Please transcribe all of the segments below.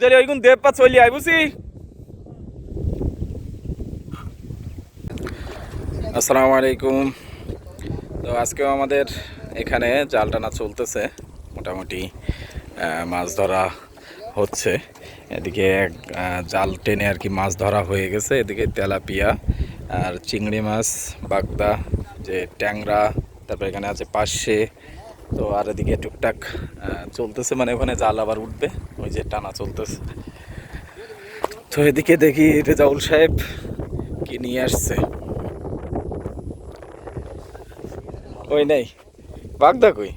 তুই তাহলে চলি আই বুঝি? আসসালামু আলাইকুম। তো আজকেও আমাদের এখানে জাল টানা চলতেছে, মোটামুটি মাছ ধরা হচ্ছে। এদিকে জাল টেনে আর কি মাছ ধরা হয়ে গেছে। এদিকে তেলাপিয়া আর চিংড়ি মাছ, বাগদা, যে ট্যাংরা, তারপর এখানে আছে পাশে তো আর এদিকে টুকটাক চলতেছে মানে ওখানে জাল আবার উঠবে ওই যে টানা চলতেছে। তো এদিকে দেখি রেজাউল সাহেব কি নিয়ে আসছে। ওই নাই? বাগদা কই?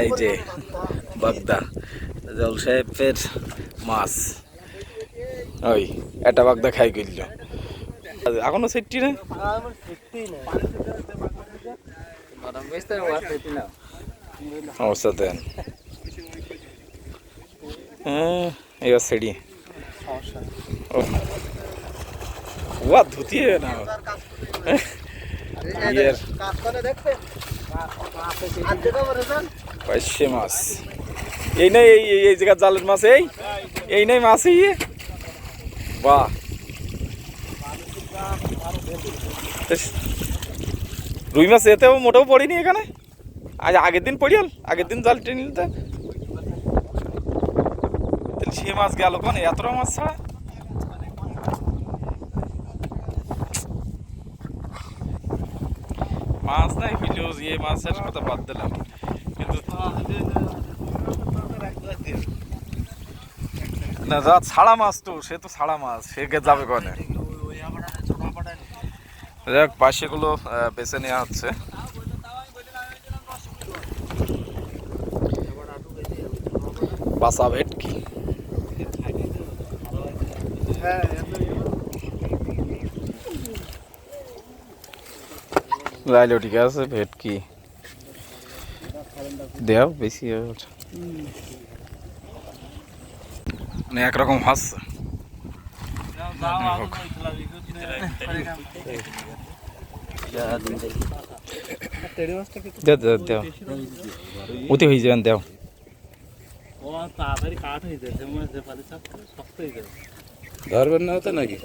এই যে বাগদা। রেজাউল সাহেবের মাছ। ওই একটা বাগদা খাই গেল। এখনও সেটটি না অবস্থা দেন এবার সেড়ি ওয়া না? ইয়ের পাইছে মাছ এই নাই এই এই- জায়গা জালের মাছ এই? এই নাই মাছ এই বাহ। রুই মাছ এতেও মোটেও পড়িনি এখানে। আজ আগের দিন পড়িয়াল, আগের দিন জাল টেনে নিতে। সে মাছ গেল কোন? এতটা মাছ ছাড়া? মাছ নাই হইলেও ইয়ে মাছ মাছের কথা বাদ দিলাম। কিন্তু না, যা ছাড়া মাছ তো, সে তো ছাড়া মাছ, সে যাবে কনে? যাক, পাশেগুলো বেছে নেওয়া হচ্ছে। বাসা ভেটকি লাইলো ঠিক আছে ভেটকি দেও, বেশি। মানে একরকম হাসছে। দেও দেও হয়ে যাবেন দেও ধরবেন না হতো নাকি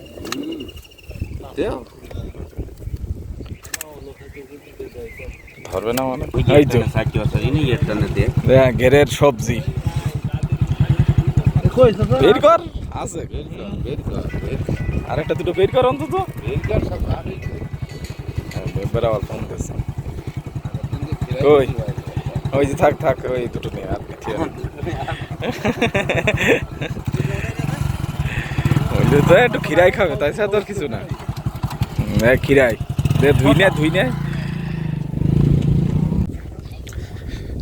ধরবে না মানে এই তো ঘেরের সবজি বের কর। আছে বের কর বের কর বের কর, আর একটা দুটো বের কর অন্তত। বের কর সব ভালো বেড়াওয়াল ফোন দিচ্ছে কই? ওই যে থাক থাক ওই দুটো নিয়ে আর কি থিয়ে ওই তো একটু খিরাই খাবে তাই ছাড়া তো আর কিছু না। এই খিরাই। দে ধুই নে ধুই নে।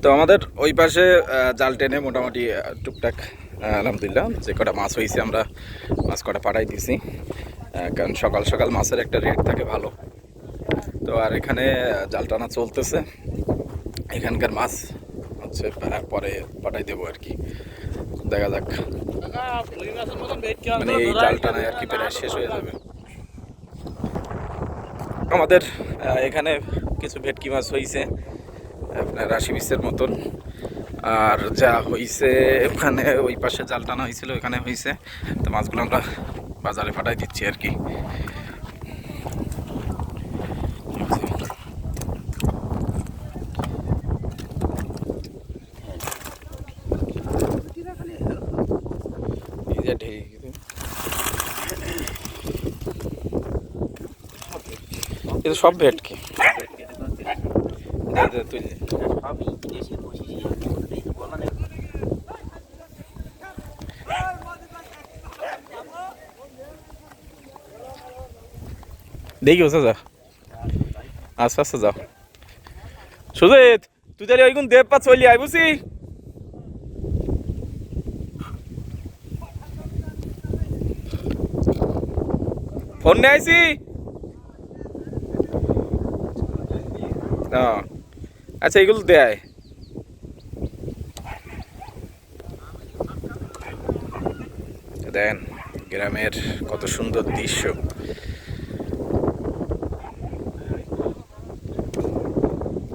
তো আমাদের ওই পাশে জাল টেনে মোটামুটি টুকটাক আলহামদুলিল্লাহ, যে কটা মাছ হয়েছে আমরা মাছ কটা পাঠাই দিছি কারণ সকাল সকাল মাছের একটা রেট থাকে ভালো। তো আর এখানে জাল টানা চলতেছে। এখানকার মাছ হচ্ছে পরে পাঠাই দেবো আর কি। দেখা যাক। মানে এই জাল টানায় আর কি প্রায় শেষ হয়ে যাবে। আমাদের এখানে কিছু ভেটকি মাছ হয়েছে, আপনার রাশি বিশের মতন। আর যা হয়েছে ওখানে ওই পাশে জাল টানা হয়েছিল ওখানে হয়েছে তো মাছগুলো আমরা বাজারে পাঠাই দিচ্ছি আর কি। গেছে। সব ভেটকি দে, দে, তুই দে। সবই দেশের বসিয়ে মানে দেখি ওসে যা। আস্তে আস্তে যাও। সুজিত তুই তাহলে ওইগুন দেব পা চলি আই বুঝি ফোন নিয়ে আইসি ও, আচ্ছা এগুলো দেয়। দেন গ্রামের কত সুন্দর দৃশ্য।